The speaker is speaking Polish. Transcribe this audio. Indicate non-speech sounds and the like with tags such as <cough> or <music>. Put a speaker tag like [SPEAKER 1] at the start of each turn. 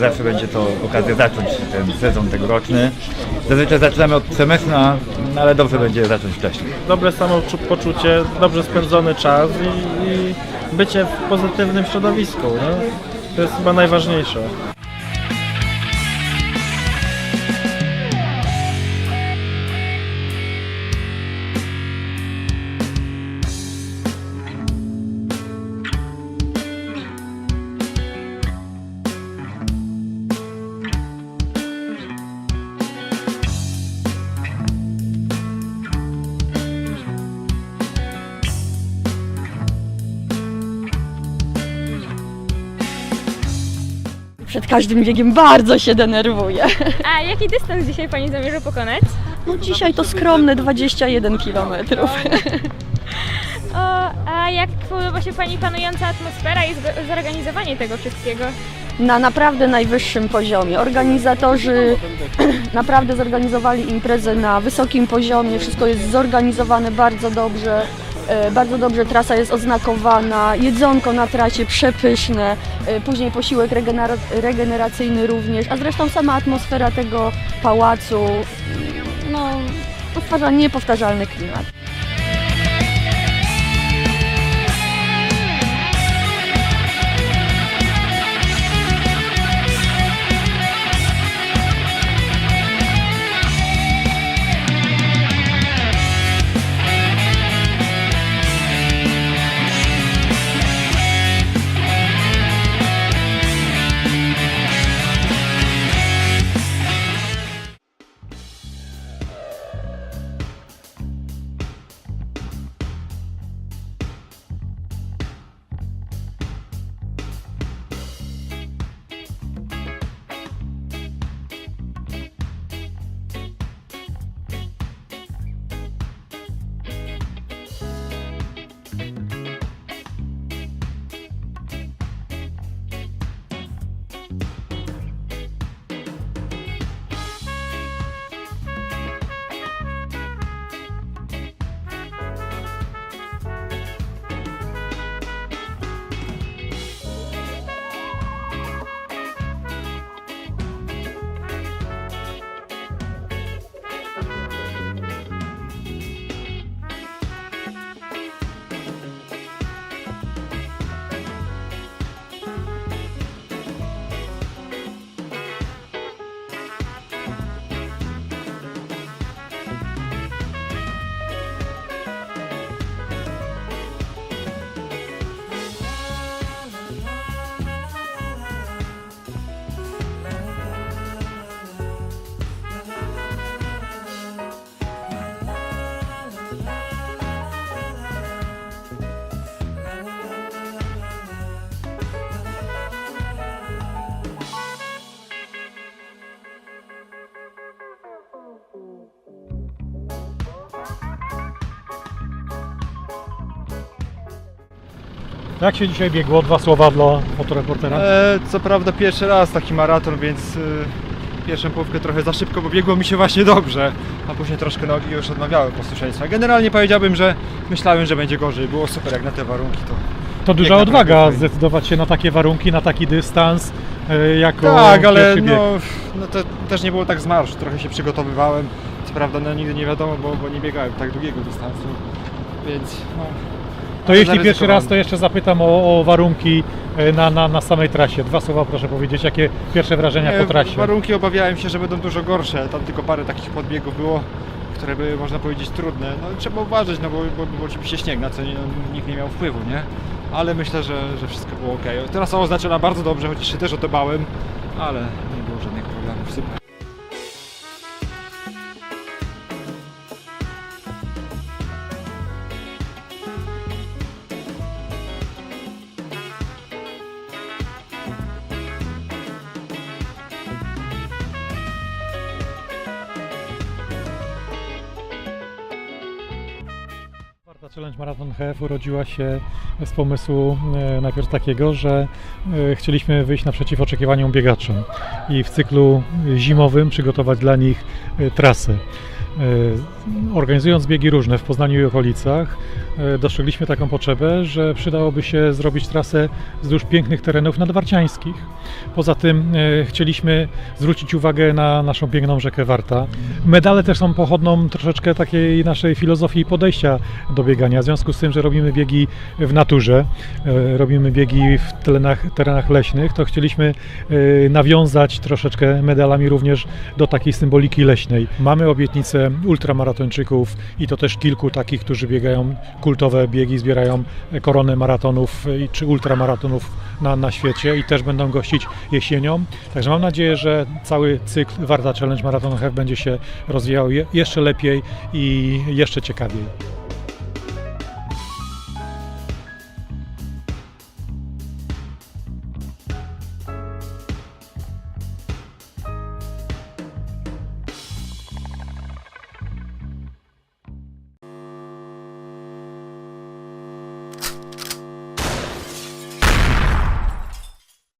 [SPEAKER 1] zawsze będzie to okazja zacząć ten sezon tegoroczny. Zazwyczaj zaczynamy od semestru, a- no, ale dobrze będzie zacząć wcześniej.
[SPEAKER 2] dobre samopoczucie, dobrze spędzony czas i, i bycie w pozytywnym środowisku. To jest chyba najważniejsze.
[SPEAKER 3] Przed każdym biegiem bardzo się denerwuję.
[SPEAKER 4] A jaki dystans dzisiaj Pani zamierza pokonać?
[SPEAKER 3] No dzisiaj to skromne 21 km.
[SPEAKER 4] O, a jak podoba się Pani panująca atmosfera i zgo- zorganizowanie tego wszystkiego?
[SPEAKER 3] Na naprawdę najwyższym poziomie. Organizatorzy <clears throat> naprawdę zorganizowali imprezę na wysokim poziomie. Wszystko jest zorganizowane bardzo dobrze. E, Bardzo dobrze trasa jest oznakowana, jedzonko na trasie przepyszne, e, później posiłek regenera- regeneracyjny również, a zresztą sama atmosfera tego pałacu no, stwarza niepowtarzalny klimat.
[SPEAKER 5] Jak się dzisiaj biegło? Dwa słowa dla fotoreportera.
[SPEAKER 6] E, co prawda pierwszy raz taki maraton, więc y, pierwszą połówkę trochę za szybko, bo biegło mi się właśnie dobrze, a później troszkę nogi już odmawiały posłuszeństwa. Generalnie powiedziałbym, że myślałem, że będzie gorzej. Było super jak na te warunki. To...
[SPEAKER 5] To duża odwaga
[SPEAKER 6] naprawdę
[SPEAKER 5] zdecydować się na takie warunki, na taki dystans e, jako
[SPEAKER 6] Tak, ale
[SPEAKER 5] pierwszy bieg.
[SPEAKER 6] no, no to też nie było tak z marszu. Trochę się przygotowywałem. Co prawda no, nigdy nie wiadomo, bo, bo nie biegałem tak długiego dystansu, więc no,
[SPEAKER 5] To jeśli pierwszy raz, to jeszcze zapytam o, o warunki e, na, na, na samej trasie. Dwa słowa proszę powiedzieć, jakie pierwsze wrażenia po trasie?
[SPEAKER 6] Warunki obawiałem się, że będą dużo gorsze. Tam tylko parę takich podbiegów było, które były można powiedzieć trudne. No trzeba uważać, no bo, bo, bo oczywiście śnieg, na co nie, no, nikt nie miał wpływu, nie? Ale myślę, że, że wszystko było ok. Trasa oznaczona bardzo dobrze, chociaż się też o to bałem, ale nie było żadnych problemów. Super.
[SPEAKER 5] Challenge Marathon HF urodziła się z pomysłu e, najpierw takiego, że e, chcieliśmy wyjść naprzeciw oczekiwaniom biegaczy i w cyklu zimowym przygotować dla nich e, trasę. Organizując biegi różne w Poznaniu i okolicach, e, dostrzegliśmy taką potrzebę, że przydałoby się zrobić trasę wzdłuż pięknych terenów nadwarciańskich. Poza tym e, chcieliśmy zwrócić uwagę na naszą piękną rzekę Warta. Medale też są pochodną troszeczkę takiej naszej filozofii i podejścia do biegania. W związku z tym, że robimy biegi w naturze, e, robimy biegi w terenach, terenach leśnych, to chcieliśmy nawiązać troszeczkę medalami również do takiej symboliki leśnej. Mamy obietnicę ultramaratończyków i to też kilku takich, którzy biegają kultowe biegi, zbierają koronę maratonów e, czy ultramaratonów na, na świecie i też będą gościć jesienią. Także mam nadzieję, że cały cykl Warta Challenge Marathon będzie się rozwijał je, jeszcze lepiej i jeszcze ciekawiej.